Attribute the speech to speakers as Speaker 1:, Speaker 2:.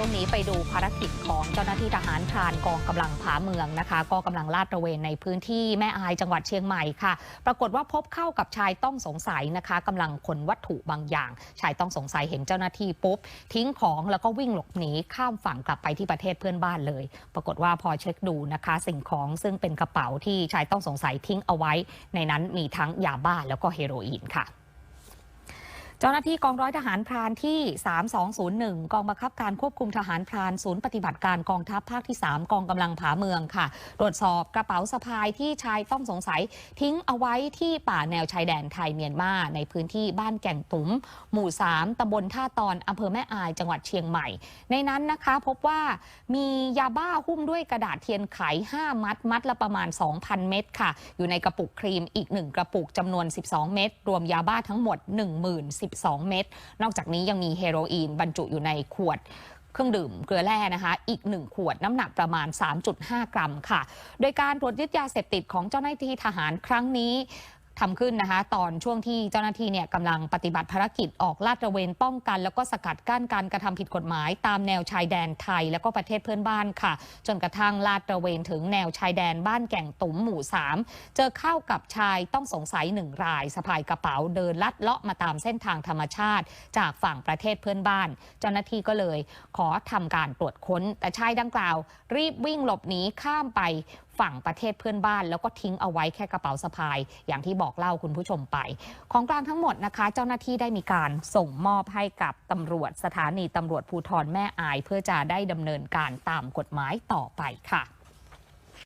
Speaker 1: ช่วงนี้ไปดูภารกิจของเจ้าหน้าที่ทหารพรานกองกำลังผาเมืองนะคะ ก็กำลังลาดตระเวนในพื้นที่แม่อายจังหวัดเชียงใหม่ค่ะ ปรากฏว่าพบเข้ากับชายต้องสงสัยนะคะกำลังขนวัตถุบางอย่าง ชายต้องสงสัยเห็นเจ้าหน้าที่ปุ๊บ ทิ้งของแล้วก็วิ่งหลบหนีข้ามฝั่งกลับไปที่ประเทศเพื่อนบ้านเลย ปรากฏว่าพอเช็คดูนะคะ สิ่งของซึ่งเป็นกระเป๋าที่ชายต้องสงสัยทิ้งเอาไว้ ในนั้นมีทั้งยาบ้าแล้วก็เฮโรอีนค่ะ เจ้าหน้าที่กองร้อยทหารพรานที่ 3201 กองบังคับการควบคุมทหารพรานศูนย์ปฏิบัติการกองทัพภาคที่ 3 กองกำลังผาเมืองค่ะ ตรวจสอบกระเป๋าสะพายที่ชายต้องสงสัย ทิ้งเอาไว้ที่ป่าแนวชายแดนไทยเมียนมา ในพื้นที่บ้านแก่งตุ๋ม หมู่ 3ตำบลท่าตอนอำเภอแม่อายจังหวัดเชียงใหม่ ในนั้นนะคะพบว่ามียาบ้าหุ้มด้วยกระดาษเทียนไข 5 มัดมัดละประมาณ 2,000 เม็ดค่ะ อยู่ในกระปุกครีมอีก 1 กระปุกจำนวน 12 เม็ดรวมยาบ้าทั้งหมด 10,000 12 เม็ด นอกจากนี้ยังมีเฮโรอีนบรรจุอยู่ในขวดเครื่องดื่มเกลือแร่นะคะ อีก 1 ขวดน้ำหนักประมาณ 3.5 กรัมค่ะ โดยการตรวจยึดยาเสพติดของเจ้าหน้าที่ทหารครั้งนี้ ทำขึ้นนะคะตอนช่วงที่เจ้าหน้าที่เนี่ยกำลังปฏิบัติภารกิจออกลาดตระเวนป้องกัน แล้วก็สกัดกั้นการกระทำผิดกฎหมาย ตามแนวชายแดนไทย แล้วก็ประเทศเพื่อนบ้านค่ะ จนกระทั่งลาดตระเวนถึงแนวชายแดนบ้านแก่งตุ๋มหมู่ 3 เจอเข้ากับชายต้องสงสัยหนึ่งรายสะพายกระเป๋าเดินลัดเลาะมาตามเส้นทางธรรมชาติ จากฝั่งประเทศเพื่อนบ้าน เจ้าหน้าที่ก็เลย ขอทำการตรวจค้นแต่ชายดังกล่าว รีบวิ่งหลบหนีข้ามไป ฝั่งประเทศเพื่อนบ้าน แล้วก็ทิ้งเอาไว้แค่กระเป๋าสะพาย อย่างที่บอกเล่าคุณผู้ชมไป ของกลางทั้งหมดนะคะ เจ้าหน้าที่ได้มีการส่งมอบให้กับตำรวจสถานีตำรวจภูธรแม่อาย เพื่อจะได้ดำเนินการตามกฎหมายต่อไปค่ะ